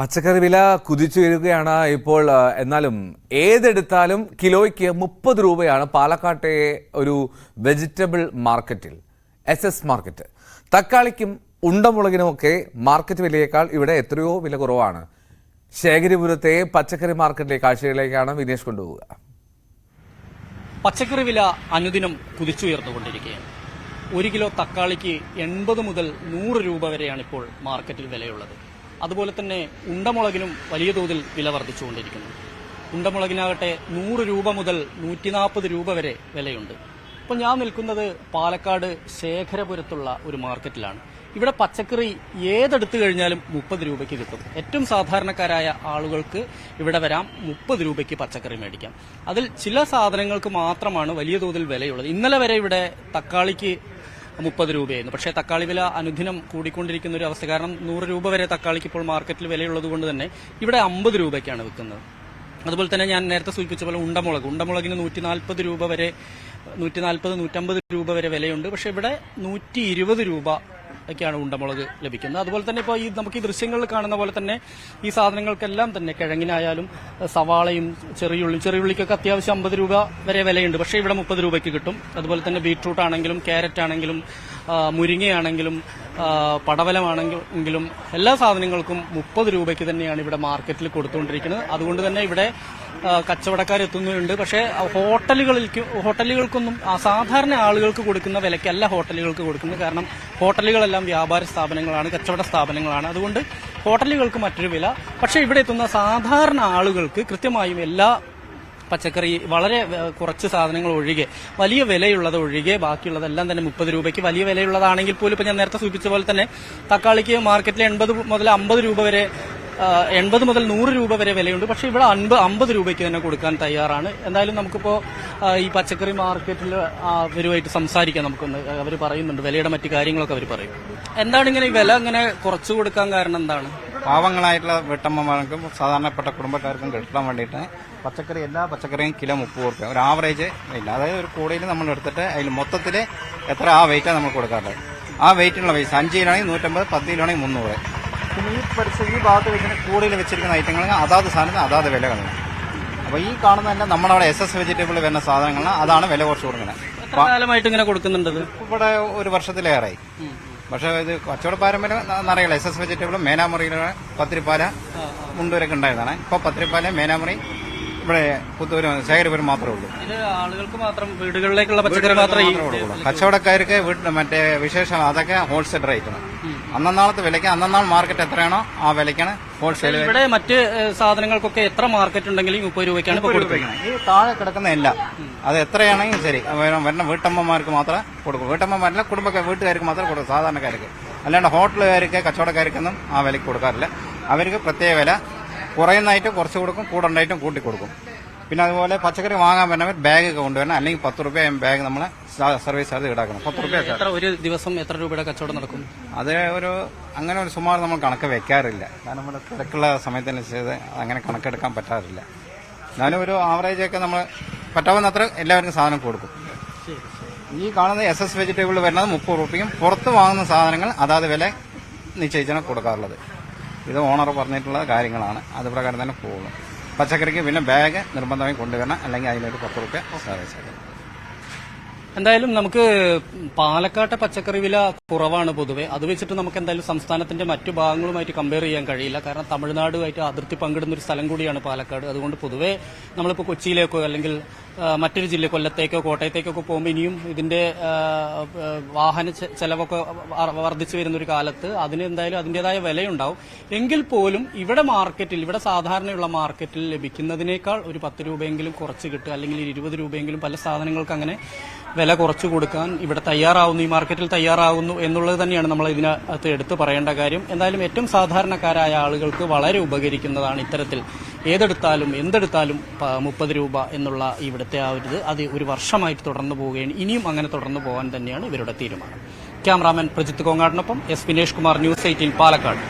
പച്ചക്കറി വില കുതിച്ചുയരുകയാണ് ഇപ്പോൾ എന്നാലും ഏതെടുത്താലും കിലോയ്ക്ക് മുപ്പത് രൂപയാണ് പാലക്കാട്ടെ ഒരു വെജിറ്റബിൾ മാർക്കറ്റിൽ എസ് എസ് മാർക്കറ്റ്. തക്കാളിക്കും ഉണ്ടമുളകിനുമൊക്കെ മാർക്കറ്റ് വിലയേക്കാൾ ഇവിടെ എത്രയോ വില കുറവാണ്. ശേഖരിപുരത്തെ പച്ചക്കറി മാർക്കറ്റിലെ കാഴ്ചകളിലേക്കാണ് വിനേഷ് കൊണ്ടുപോവുക. പച്ചക്കറി വില അനുദിനം കുതിച്ചുയർന്നുകൊണ്ടിരിക്കുകയാണ് ഒരു കിലോ തക്കാളിക്ക് എൺപത് മുതൽ നൂറ് രൂപ വരെയാണ് ഇപ്പോൾ മാർക്കറ്റിൽ വിലയുള്ളത്. അതുപോലെ തന്നെ ഉണ്ടമുളകിനും വലിയ തോതിൽ വില വർദ്ധിച്ചുകൊണ്ടിരിക്കുന്നു. ഉണ്ടമുളകിനാകട്ടെ നൂറ് രൂപ മുതൽ നൂറ്റി നാൽപ്പത് രൂപ വരെ വിലയുണ്ട്. ഇപ്പം ഞാൻ നിൽക്കുന്നത് പാലക്കാട് ശേഖരപുരത്തുള്ള ഒരു മാർക്കറ്റിലാണ്. ഇവിടെ പച്ചക്കറി ഏതെടുത്തു കഴിഞ്ഞാലും മുപ്പത് രൂപയ്ക്ക് കിട്ടും. ഏറ്റവും സാധാരണക്കാരായ ആളുകൾക്ക് ഇവിടെ വരാം മുപ്പത് രൂപയ്ക്ക് പച്ചക്കറി മേടിക്കാം. അതിൽ ചില സാധനങ്ങൾക്ക് മാത്രമാണ് വലിയ തോതിൽ വിലയുള്ളത്. ഇന്നലെ വരെ ഇവിടെ തക്കാളിക്ക് മുപ്പത് രൂപയായിരുന്നു. പക്ഷേ തക്കാളി വില അനുദിനം കൂടിക്കൊണ്ടിരിക്കുന്ന ഒരു അവസ്ഥ കാരണം നൂറ് രൂപ വരെ തക്കാളിക്ക് ഇപ്പോൾ മാർക്കറ്റിൽ വിലയുള്ളത് കൊണ്ട് തന്നെ ഇവിടെ അമ്പത് രൂപയ്ക്കാണ് വിൽക്കുന്നത്. അതുപോലെ തന്നെ ഞാൻ നേരത്തെ സൂചിപ്പിച്ച പോലെ ഉണ്ടമുളക്. ഉണ്ടമുളകിന് നൂറ്റി നാൽപ്പത് രൂപ വരെ നൂറ്റി നാൽപ്പത് നൂറ്റമ്പത് രൂപ വരെ വിലയുണ്ട്. പക്ഷേ ഇവിടെ നൂറ്റി ഇരുപത് രൂപ ഒക്കെയാണ് ഉണ്ടമുളക് ലഭിക്കുന്നത്. അതുപോലെ തന്നെ ഇപ്പോൾ ഈ നമുക്ക് ഈ ദൃശ്യങ്ങളിൽ കാണുന്ന പോലെ തന്നെ ഈ സാധനങ്ങൾക്കെല്ലാം തന്നെ കിഴങ്ങിനായാലും സവാളയും ചെറിയുള്ളി ചെറിയുള്ളിക്കൊക്കെ അത്യാവശ്യം അമ്പത് രൂപ വരെ വിലയുണ്ട്. പക്ഷേ ഇവിടെ മുപ്പത് രൂപയ്ക്ക് കിട്ടും. അതുപോലെ തന്നെ ബീട്രൂട്ട് ആണെങ്കിലും ക്യാരറ്റ് ആണെങ്കിലും മുരിങ്ങയാണെങ്കിലും പടവലമാണെങ്കിലും എല്ലാ സാധനങ്ങൾക്കും മുപ്പത് രൂപയ്ക്ക് തന്നെയാണ് ഇവിടെ മാർക്കറ്റിൽ കൊടുത്തുകൊണ്ടിരിക്കുന്നത്. അതുകൊണ്ട് തന്നെ ഇവിടെ കച്ചവടക്കാർ എത്തുന്നുണ്ട്. പക്ഷേ ഹോട്ടലുകളിലേക്ക് ഹോട്ടലുകൾക്കൊന്നും സാധാരണ ആളുകൾക്ക് കൊടുക്കുന്ന വിലയ്ക്കല്ല ഹോട്ടലുകൾക്ക് കൊടുക്കുന്നത്. കാരണം ഹോട്ടലുകളെല്ലാം വ്യാപാര സ്ഥാപനങ്ങളാണ് കച്ചവട സ്ഥാപനങ്ങളാണ്. അതുകൊണ്ട് ഹോട്ടലുകൾക്ക് മറ്റൊരു വില. പക്ഷേ ഇവിടെ എത്തുന്ന സാധാരണ ആളുകൾക്ക് കൃത്യമായും എല്ലാ പച്ചക്കറി വളരെ കുറച്ച് സാധനങ്ങൾ ഒഴികെ വലിയ വിലയുള്ളത് ഒഴികെ ബാക്കിയുള്ളതെല്ലാം തന്നെ മുപ്പത് രൂപയ്ക്ക് വലിയ വിലയുള്ളതാണെങ്കിൽ പോലും ഇപ്പൊ ഞാൻ നേരത്തെ സൂചിപ്പിച്ച പോലെ തന്നെ തക്കാളിക്ക് മാർക്കറ്റിൽ എൺപത് മുതൽ അമ്പത് രൂപ വരെ എൺപത് മുതൽ നൂറ് രൂപ വരെ വിലയുണ്ട്. പക്ഷെ ഇവിടെ അൻപത് അമ്പത് രൂപയ്ക്ക് തന്നെ കൊടുക്കാൻ തയ്യാറാണ്. എന്തായാലും നമുക്കിപ്പോ ആ, ഈ പച്ചക്കറി മാർക്കറ്റിൽ അവരുമായിട്ട് സംസാരിക്കാം നമുക്കൊന്ന്. അവർ പറയുന്നുണ്ട്. വിലയുടെ മറ്റു കാര്യങ്ങളൊക്കെ അവർ പറയും. എന്താണ് ഇങ്ങനെ ഈ വില ഇങ്ങനെ കുറച്ചു കൊടുക്കാൻ കാരണം എന്താണ്? പാവങ്ങളായിട്ടുള്ള വീട്ടമ്മമാർക്കും സാധാരണപ്പെട്ട കുടുംബക്കാർക്കും കിട്ടാൻ വേണ്ടിയിട്ട് പച്ചക്കറി എല്ലാ പച്ചക്കറിയും കിലോ മുപ്പത് റുപ്യ ഒരു ആവറേജ് ഇല്ല. അതായത് ഒരു കൂടയിൽ നമ്മൾ എടുത്തിട്ട് അതിൽ മൊത്തത്തിൽ എത്ര ആ വെയിറ്റാണ് നമ്മൾ കൊടുക്കാറുള്ളത്. ആ വെയിറ്റിനുള്ള പൈസ അഞ്ച് കിലോയാണെങ്കിൽ നൂറ്റമ്പത് പത്ത് കിലോയാണെങ്കിൽ മുന്നൂറ്. പിന്നെ ഈ പരിസ്ഥിതി ഈ ഭാഗത്ത് വെച്ചിട്ട് കൂടുതൽ വെച്ചിരിക്കുന്ന ഐറ്റങ്ങൾ അതാത് സാധനത്തിന് അതാത് വില കളഞ്ഞു അപ്പോൾ ഈ കാണുന്നതല്ല നമ്മുടെ അവിടെ എസ് എസ് വെജിറ്റബിൾ വരുന്ന സാധനങ്ങളാണ് അതാണ് വില കുറച്ച് കൊടുക്കുന്നത്. കാലമായിട്ട് ഇങ്ങനെ കൊടുക്കുന്നുണ്ടത്? ഇവിടെ ഒരു വർഷത്തിലേറെയായി പക്ഷേ ഇത് കച്ചവട പാരമ്പര്യം നിറയില്ല എസ് എസ് വെജിറ്റബിളും മേനാമുറിയിലെ പത്തിരിപ്പാല മുണ്ടൂരൊക്കെ ഉണ്ടായതാണ്. ഇപ്പോൾ പത്തിരിപ്പാല മേനാമുറി ഇവിടെ പുത്തൂരും ശേഖരപുരം മാത്രമേ ഉള്ളൂ. ഇത് ആളുകൾക്ക് മാത്രം വീടുകളിലേക്കുള്ള പച്ചക്കറി മാത്രമേ ഈ- കൊടുക്കുള്ളൂ. കച്ചവടക്കാർക്ക് വീട്ടിൽ മറ്റേ വിശേഷം അതൊക്കെ ഹോൾസെയിൽ റേറ്റാണ് അന്നന്നാളത്തെ വിലയ്ക്ക് അന്നന്നാൾ മാർക്കറ്റ് എത്രയാണോ ആ വിലയ്ക്കാണ് ഹോൾസെയിൽ ഇവിടെ മറ്റ് ഏഹ്, സാധനങ്ങൾക്കൊക്കെ എത്ര മാർക്കറ്റ് ഉണ്ടെങ്കിലും മുപ്പത് രൂപയ്ക്കാണ് ഇപ്പോൾ കൊടുക്കുന്നത്. ഈ താഴെ കിടക്കുന്ന എല്ലാം. അത് എത്രയാണെങ്കിലും ശരി. വരണം വീട്ടമ്മമാർക്ക് മാത്രം കൊടുക്കൂ. വീട്ടമ്മമാരില്ല കുടുംബക്കാർ വീട്ടുകാർക്ക് മാത്രമേ കൊടുക്കൂ. സാധാരണക്കാർക്ക്. അല്ലാണ്ട് ഹോട്ടലുകാർക്ക് കച്ചവടക്കാർക്കൊന്നും ആ വിലയ്ക്ക് കൊടുക്കാറില്ല. അവർക്ക് പ്രത്യേക വില കുറയുന്നതായിട്ട് കുറച്ച് കൊടുക്കും കൂടുണ്ടായിട്ടും കൂട്ടി കൊടുക്കും. പിന്നെ അതുപോലെ പച്ചക്കറി വാങ്ങാൻ വരുന്നവർ ബാഗ് കൊണ്ടുവരണം. അല്ലെങ്കിൽ പത്ത് റുപ്യ ബാഗ് നമ്മൾ സർവീസ് ചാർജ് ഈടാക്കണം. പത്ത് റുപ്യ എത്ര ഒരു ദിവസം എത്ര രൂപയുടെ കച്ചവടം നടക്കും? അത് ഒരു അങ്ങനെ ഒരു സുമാർ നമ്മൾ കണക്ക് വെക്കാറില്ല. കാരണം നമ്മുടെ തിരക്കുള്ള സമയത്തനുസരിച്ച് അങ്ങനെ കണക്കെടുക്കാൻ പറ്റാറില്ല. എന്നാലും ഒരു ആവറേജ് ഒക്കെ നമ്മൾ പറ്റാവുന്നത്ര എല്ലാവർക്കും സാധനം കൊടുക്കും. ഈ കാണുന്ന എസ് എസ് വെജിറ്റബിൾ വരുന്നത് മുപ്പത് റുപ്യയും പുറത്ത് വാങ്ങുന്ന സാധനങ്ങൾ അതാത് വില നിശ്ചയിച്ചാണ് കൊടുക്കാറുള്ളത്. ഇത് ഓണർ പറഞ്ഞിട്ടുള്ള കാര്യങ്ങളാണ്. അത് പ്രകാരം തന്നെ പോകും. പച്ചക്കറിക്ക് പിന്നെ ബാഗ് നിർബന്ധമായി കൊണ്ടുവരണം. അല്ലെങ്കിൽ അതിനൊരു പത്ത് റുപ്യ സർവീസ് എന്തായാലും നമുക്ക് പാലക്കാട്ടെ പച്ചക്കറി വില കുറവാണ് പൊതുവെ. അത് വെച്ചിട്ട് നമുക്ക് എന്തായാലും സംസ്ഥാനത്തിന്റെ മറ്റു ഭാഗങ്ങളുമായിട്ട് കമ്പയർ ചെയ്യാൻ കഴിയില്ല. കാരണം തമിഴ്നാടുമായിട്ട് അതിർത്തി പങ്കിടുന്ന ഒരു സ്ഥലം കൂടിയാണ് പാലക്കാട്. അതുകൊണ്ട് പൊതുവെ നമ്മളിപ്പോൾ കൊച്ചിയിലേക്കോ അല്ലെങ്കിൽ മറ്റൊരു ജില്ല കൊല്ലത്തേക്കോ കോട്ടയത്തേക്കൊക്കെ പോകുമ്പോൾ ഇനിയും ഇതിന്റെ വാഹന ചെലവൊക്കെ വർദ്ധിച്ചു വരുന്ന ഒരു കാലത്ത് അതിന് എന്തായാലും അതിന്റേതായ വിലയുണ്ടാവും. എങ്കിൽ പോലും ഇവിടെ മാർക്കറ്റിൽ ഇവിടെ സാധാരണയുള്ള മാർക്കറ്റിൽ ലഭിക്കുന്നതിനേക്കാൾ ഒരു പത്ത് രൂപയെങ്കിലും കുറച്ച് കിട്ടുക അല്ലെങ്കിൽ ഇരുപത് രൂപയെങ്കിലും പല സാധനങ്ങൾക്ക് അങ്ങനെ വില കുറച്ചു കൊടുക്കാൻ ഇവിടെ തയ്യാറാവുന്നു ഈ മാർക്കറ്റിൽ തയ്യാറാവുന്നു എന്നുള്ളത് തന്നെയാണ് നമ്മൾ ഇതിനകത്ത് എടുത്തു പറയേണ്ട കാര്യം. എന്തായാലും ഏറ്റവും സാധാരണക്കാരായ ആളുകൾക്ക് വളരെ ഉപകരിക്കുന്നതാണ് ഇത്തരത്തിൽ ഏതെടുത്താലും എന്തെടുത്താലും മുപ്പത് രൂപ എന്നുള്ള ഇവിടുത്തെ ആ ഒരു അത് ഒരു വർഷമായിട്ട് തുടർന്നു പോവുകയാണ്. ഇനിയും അങ്ങനെ തുടർന്നു പോകാൻ തന്നെയാണ് ഇവരുടെ തീരുമാനം. Cameraman Prajith കോങ്ങാടിനൊപ്പം S Vinesh Kumar news eighteen Palakkad.